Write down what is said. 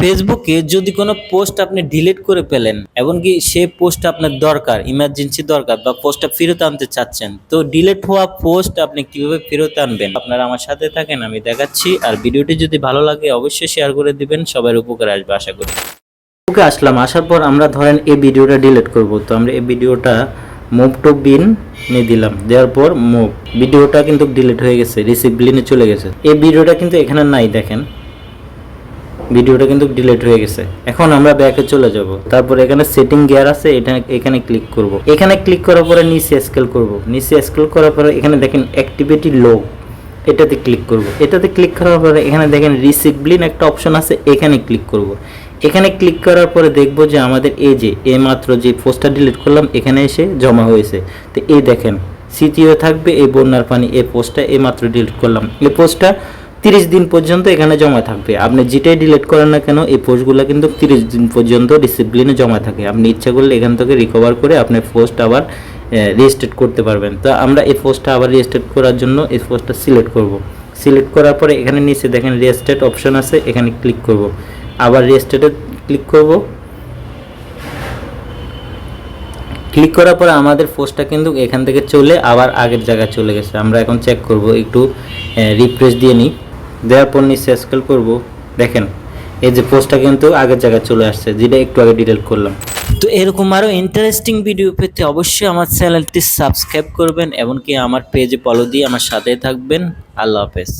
ফেসবুকে যদি কোনো পোস্ট আপনি ডিলিট করে পেলেন এমনকি সেই পোস্ট আপনার দরকার ইমার্জেন্সি দরকার বা পোস্টটা ফেরত আনতে চাচ্ছেন, তো ডিলিট হওয়া পোস্ট আপনি কীভাবে ফেরত আনবেন? আপনারা আমার সাথে থাকেন, আমি দেখাচ্ছি, আর ভিডিওটি যদি ভালো লাগে অবশ্যই শেয়ার করে দিবেন সবার উপকার আসবে, আশা করি। ওকে, আসলাম, আসার পর আমরা ধরেন এই ভিডিওটা ডিলিট করব, তো আমরা এই ভিডিওটা মুভ টু বিন নিয়ে দিলাম, দেওয়ার পর মুভ ভিডিওটা কিন্তু ডিলিট হয়ে গেছে রিসিভ বিলিনে চলে গেছে। এই ভিডিওটা কিন্তু এখানে নাই, দেখেন। ভিডিওটা কিন্তু ডিলিট হয়ে গেছে। এখন আমরা ব্যাকে চলে যাব। তারপর এখানে সেটিং গিয়ার আছে, এটা এখানে ক্লিক করব। এখানে ক্লিক করার পরে নিচে স্কেল করব। নিচে স্কেল করার পরে এখানে দেখেন অ্যাক্টিভিটি লো এটাতে ক্লিক করব। এটাতে ক্লিক করার পরে এখানে দেখেন রিসিপ্লিন একটা অপশন আছে, এখানে ক্লিক করব। এখানে ক্লিক করার পরে দেখব যে আমাদের এই যে, এই মাত্র যে পোস্টটা ডিলিট করলাম, এখানে এসে জমা হয়েছে। তো এই দেখেন স্মৃতিও থাকবে, এই বন্যার পানি এই পোস্টটা এই মাত্র ডিলিট করলাম। এই পোস্টটা তিরিশ দিন পর্যন্ত এখানে জমা থাকবে। আপনি যেটাই ডিলিট করেন না কেন, এই পোস্টগুলো কিন্তু তিরিশ দিন পর্যন্ত ডিসিপ্লিনে জমা থাকে। আপনি ইচ্ছা করলে এখান থেকে রিকভার করে আপনি পোস্ট আবার রেজিস্ট্রেট করতে পারবেন। তো আমরা এই পোস্টটা আবার রেজিস্ট্রেট করার জন্য এই পোস্টটা সিলেক্ট করব। সিলেক্ট করার পরে এখানে নিচে দেখেন রেজিস্ট্রেট অপশন আছে, এখানে ক্লিক করব। আবার রেজিস্ট্রেটে ক্লিক করব। ক্লিক করার পরে আমাদের পোস্টটা কিন্তু এখান থেকে চলে আবার আগের জায়গায় চলে গেছে। আমরা এখন চেক করব, একটু রিফ্রেশ দিয়ে নিই। দেওয়ার পর নিচে স্কেল করব। দেখেন, এই যে পোস্টটা কিন্তু আগের জায়গায় চলে আসছে, যেটা একটু আগে ডিটেল করলাম। তো এরকম আরও ইন্টারেস্টিং ভিডিও পেতে অবশ্যই আমার চ্যানেলটি সাবস্ক্রাইব করবেন, এমনকি আমার পেজে ফলো দিয়ে আমার সাথে থাকবেন। আল্লাহ হাফেজ।